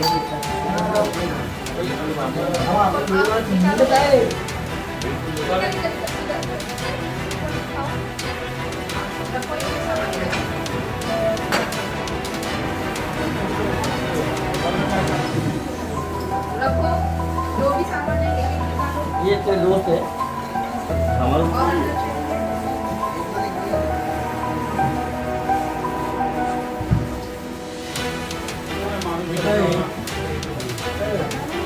Thank you.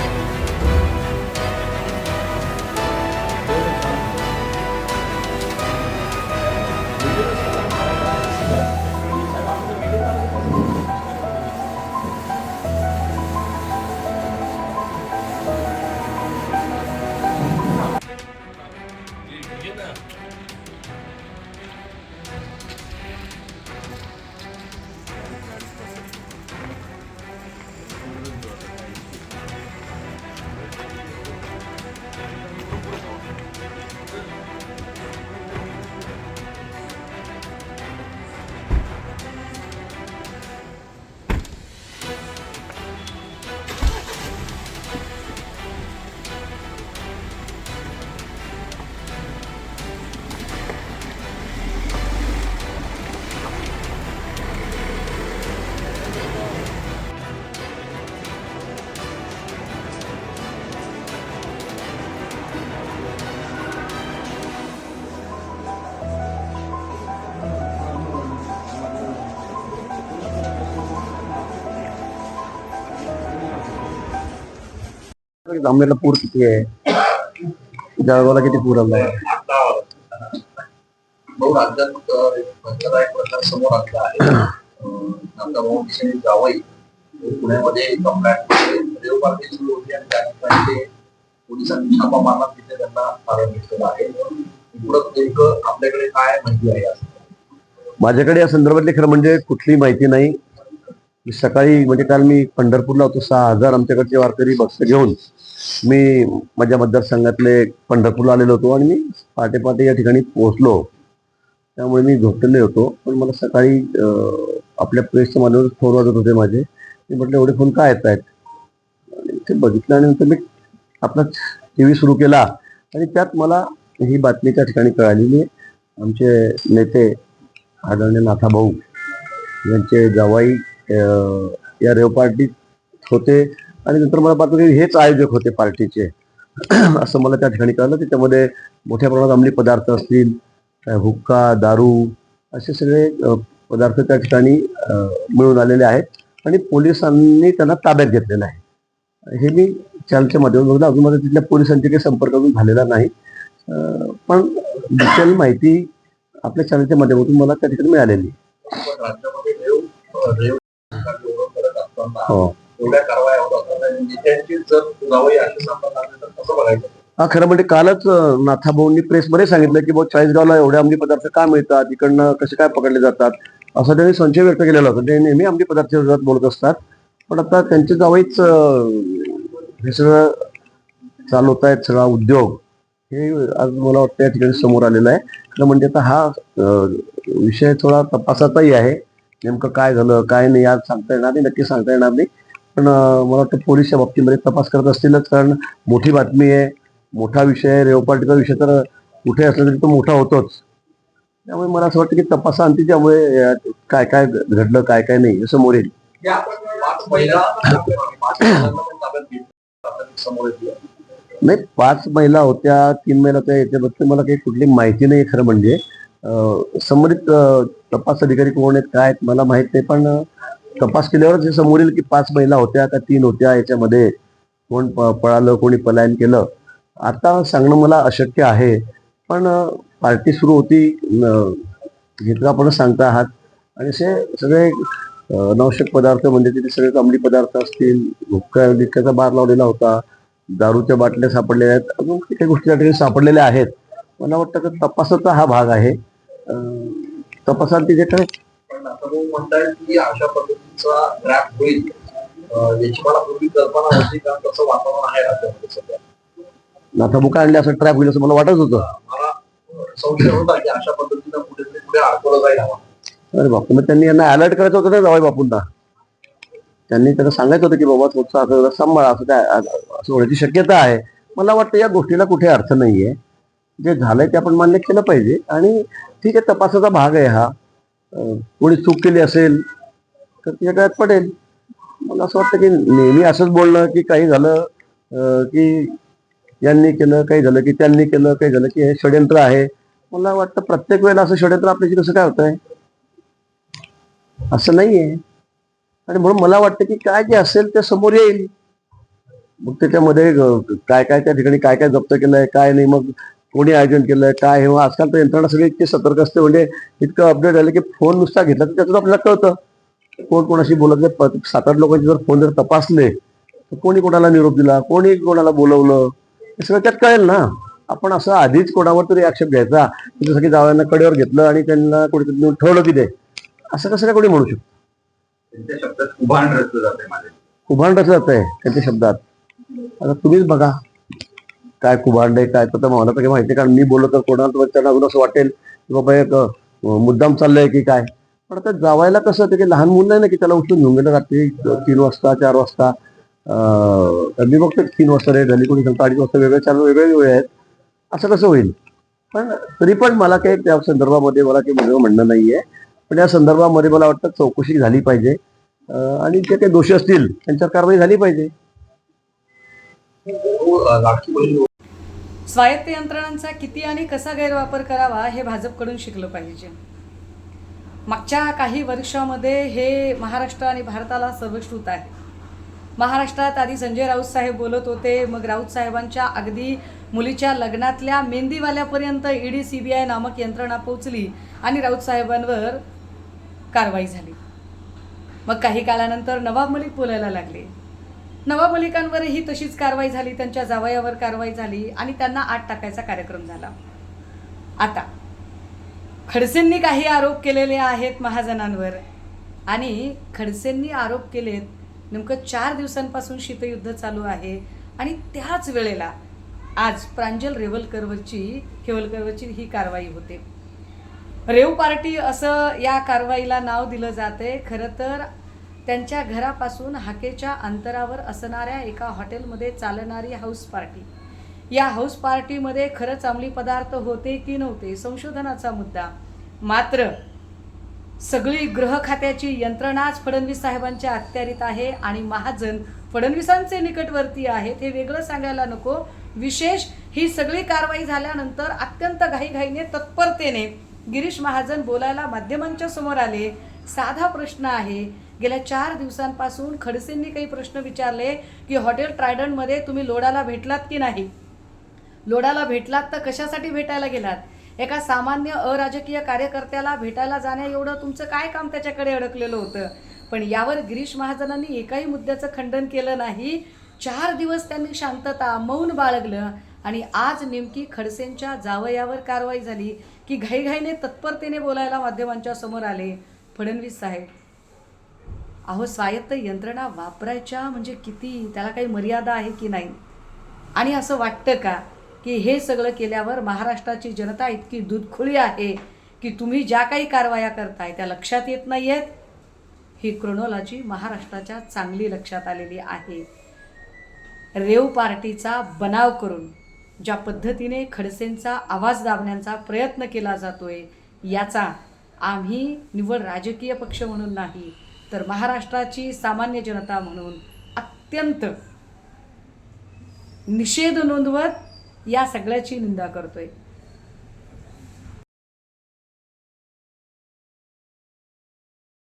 है manager जामनेरला पूर किती आहे? जळगावला किती पूर आहे. जावई. हे पुण्यामध्ये एका फ्लॅटमध्ये रेव पार्टी सुरू होती आणि त्या ठिकाणी ते पोलिसांनी छापा मारला. तिथे त्यांना घेतलेलं आहे. पुढं आपल्याकडे काय माहिती आहे माझ्याकडे या संदर्भातली खरं म्हणजे कुठली माहिती नाही. सकाळी म्हणजे काल मी पंढरपूरला होतो. सहा हजार आमच्याकडचे वारकरी बक्स घेऊन मी माझ्या मतदारसंघातले पंढरपूरला आलेलो होतो आणि मी पहाटे पहाटे या ठिकाणी पोहोचलो. त्यामुळे मी झोपलेले होतो. पण मला सकाळी आपल्या प्रेसच्या माध्यमातून फोन वाजत होते माझे. मी म्हटलं एवढे फोन काय येत आहेत? आणि ते बघितलं आणि नंतर मी आपला टी व्ही सुरू केला. आणि त्यात मला ही बातमी त्या ठिकाणी कळालेली आमचे नेते आदरणीय नाथाभाऊ यांचे जावाई या रेव पार्टीत होते. आणि नंतर मला बातमी हेच आयोजक होते पार्टीचे. असं मला त्या ठिकाणी कळलं. त्याच्यामध्ये मोठ्या प्रमाणात अंमली पदार्थ असतील हुक्का दारू असे सगळे पदार्थ त्या ठिकाणी मिळून आलेले आहेत. आणि पोलिसांनी त्यांना ताब्यात घेतलेलं आहे. हे मी चॅनलच्या माध्यमातून अजून माझा तिथल्या पोलिसांचे काही संपर्क अजून झालेला नाही. पण डिटेल माहिती आपल्या चॅनलच्या माध्यमातून मला त्या ठिकाणी मिळालेली. हो. हा खरं म्हणजे कालच नाथाभाऊंनी प्रेसमध्ये सांगितलं की भाऊ चाळीसगावला एवढे अंमली पदार्थ का मिळतात इकडनं कसे काय पकडले जातात असा त्यांनी संशय व्यक्त केलेला होता. ते नेहमी अंमली पदार्थ विरोधात बोलत असतात. पण आता त्यांचे जावईच हे सगळं चालवत आहेत सगळा उद्योग हे आज मला वाटतं या ठिकाणी समोर आलेलं आहे. खरं म्हणजे आता हा विषय थोडा तपासाचाही आहे. नेमकं काय झालं काय नाही आज सांगता येणार नाही नक्की सांगता येणार नाही. पण मला वाटतं पोलीस या बाबतीमध्ये तपास करत असतीलच. कारण मोठी बातमी आहे. मोठा विषय आहे. रेवपाटीचा विषय तर कुठे असला तरी तो मोठा होतोच. त्यामुळे मला असं वाटतं की तपासांती त्यामुळे काय काय घडलं काय काय नाही समोर येईल. समोर येते नाही पाच महिला होत्या तीन महिला होत्या याच्याबद्दल मला काही कुठली माहिती नाही खरं म्हणजे. संबंधित तपास अधिकारी कोण आहेत काय आहेत मला माहीत नाही. पण तपास केल्यावरच हे समोर येईल की पाच महिला होत्या का तीन होत्या याच्यामध्ये कोण प- पळालं कोणी पलायन केलं. आता सांगणं मला अशक्य आहे पण पार्टी सुरू होती अं, हे आपण सांगता आहात. आणि असे सगळे अं, अनावश्यक पदार्थ म्हणजे तिथे सगळे अंमली पदार्थ असतील हुक्का लिक्क्याचा बार लावलेला होता दारूच्या बाटल्या सापडलेल्या आहेत अजून काही गोष्टी त्या ठिकाणी सापडलेल्या आहेत. मला वाटतं की तपासाचा हा भाग आहे. तपासाल तिथे काय पण आता म्हणताय की अशा पद्धतीचा ट्रॅप होईल याची मला पूर्वी कल्पना होती का तसं वातावरण आहे राज्यामध्ये सध्या. आणले असं ट्रॅप होईल असं मला वाटत होतं. मला अं, संशय होता की अशा पद्धतीनं कुठेतरी पुढे अडकवलं जाईल आम्हाला अरे बापू मग त्यांनी यांना अलर्ट करायचं होतं ना जावई बापूंना. त्यांनी त्यांना सांगायचं होतं की बाबा थोडंसं असं सांभाळा असं काय असं होण्याची शक्यता आहे. मला वाटतं या गोष्टीला कुठे अर्थ नाहीये. जे झालंय ते आपण मान्य केलं पाहिजे. आणि ठीक आहे तपासाचा भाग आहे हा. कोणी चूक केली असेल तर तिच्या काळात पडेल मला असं वाटतं की नेहमी असंच बोलणं की काही झालं की यांनी केलं काही झालं की त्यांनी केलं काही झालं की हे षडयंत्र आहे. मला वाटतं प्रत्येक वेळेला असं षडयंत्र आपल्याशी कसं काय होत आहे असं नाहीये. आणि म्हणून मला वाटतं की काय जे असेल ते समोर येईल. मग त्याच्यामध्ये काय काय त्या ठिकाणी काय काय जप्त केलंय काय नाही मग कोणी आयोजन केलंय काय हे आजकाल तर यंत्रणा सगळी इतकी सतर्क असते. म्हणजे इतकं अपडेट झालं की फोन नुसता घेतला तर त्यातून आपल्याला कळतं. कोण कोणाशी बोलत नाही सात आठ लोकांचे जर फोन जर तपासले तर कोणी कोणाला निरोप दिला कोणी कोणाला बोलवलं हे सगळं त्यात कळेल ना. आपण असं आधीच कोणावर तरी आक्षेप घ्यायचा जसं की जावयांना कडेवर घेतलं आणि त्यांना नेऊन ठेवलं की ते असं कसं काय कोणी म्हणू शकतो? त्यांच्या शब्दात उभाण रचलं जाते रचलं आहे त्यांच्या शब्दात. आता तुम्हीच बघा. काय कुभांड आहे काय तर मला तर काही माहिती कारण मी बोललो तर कोणाला त्यांना अजून असं वाटेल की बाबा एक मुद्दाम चाललंय की काय? पण आता जावायला कसं होतं की लहान मुलं नाही ना की त्याला उचलून घेऊन गेलं रात्री तीन वाजता चार वाजता. मी बघतो तीन वाजता रेट झाली कोणी सांगतो अडीच वाजता वेगळे चार वेगळे वेळ आहेत. असं कसं होईल? पण तरी पण मला काही त्या संदर्भामध्ये मला काही वेगळं म्हणणं नाहीये. पण या संदर्भामध्ये मला वाटतं चौकशी झाली पाहिजे. आणि जे काही दोषी असतील त्यांच्यावर कारवाई झाली पाहिजे. स्वायत्त यंत्रणांचा किती आणि कसा गैरवापर करावा हे भाजपकडून शिकलं पाहिजे. मागच्या काही वर्षामध्ये हे महाराष्ट्र आणि भारताला सर्वश्रुत आहे. महाराष्ट्रात आधी संजय राऊत साहेब बोलत होते मग राऊत साहेबांच्या अगदी मुलीच्या लग्नातल्या मेहंदीवाल्यापर्यंत ईडी सी बी आय नामक यंत्रणा पोचली आणि राऊत साहेबांवर कारवाई झाली. मग काही काळानंतर नवाब मलिक बोलायला लागले. नवाब मलिकांवरही तशीच कारवाई झाली त्यांच्या जावयावर कारवाई झाली आणि त्यांना आत टाकायचा कार्यक्रम झाला. आता खडसेंनी काही आरोप केलेले आहेत महाजनांवर. आणि खडसेंनी आरोप केलेत नेमकं चार दिवसांपासून शीतयुद्ध चालू आहे. आणि त्याच वेळेला आज प्रांजल रेवलकरवरची केवलकरवरची ही कारवाई होते. रेव पार्टी असं या कारवाईला नाव दिलं जाते. खरं तर त्यांच्या घरापासून हाकेच्या अंतरावर असणाऱ्या एका हॉटेलमध्ये चालणारी हाऊस पार्टी. या हाऊस पार्टीमध्ये खरंच अंमली पदार्थ होते की नव्हते संशोधनाचा मुद्दा. मात्र सगळी गृह खात्याची यंत्रणाच फडणवीस साहेबांच्या अखत्यारीत आहे आणि महाजन फडणवीसांचे निकटवर्ती आहेत हे वेगळं सांगायला नको. विशेष ही सगळी कारवाई झाल्यानंतर अत्यंत घाईघाईने तत्परतेने गिरीश महाजन बोलायला माध्यमांच्या समोर आले. साधा प्रश्न आहे. गेल्या चार दिवसांपासून खडसेंनी काही प्रश्न विचारले की हॉटेल ट्रायडनमध्ये तुम्ही लोडाला भेटलात की नाही? लोडाला भेटलात तर कशासाठी भेटायला गेलात? एका सामान्य अराजकीय कार्यकर्त्याला भेटायला जाण्या एवढं तुमचं काय काम त्याच्याकडे अडकलेलं होतं? पण यावर गिरीश महाजनांनी एकाही मुद्द्याचं खंडन केलं नाही. चार दिवस त्यांनी शांतता मौन बाळगलं आणि आज नेमकी खडसेंच्या जावयावर कारवाई झाली की घाईघाईने तत्परतेने बोलायला माध्यमांच्या समोर आले. फडणवीस साहेब अहो स्वायत्त यंत्रणा वापरायच्या म्हणजे किती? त्याला काही मर्यादा आहे की नाही? आणि असं वाटतं का? की हे सगळं केल्यावर महाराष्ट्राची जनता इतकी दुधखुळी आहे की तुम्ही ज्या काही कारवाया करताय त्या लक्षात येत नाही आहेत ही क्रोनॉलॉजी महाराष्ट्राच्या चांगली लक्षात आलेली आहे. रेव पार्टीचा बनाव करून ज्या पद्धतीने खडसेंचा आवाज दाबण्याचा प्रयत्न केला जातोय याचा आम्ही निवड राजकीय पक्ष म्हणून नाही तर महाराष्ट्राची सामान्य जनता म्हणून अत्यंत निषेध नोंदवत या सगळ्याची निंदा करतोय.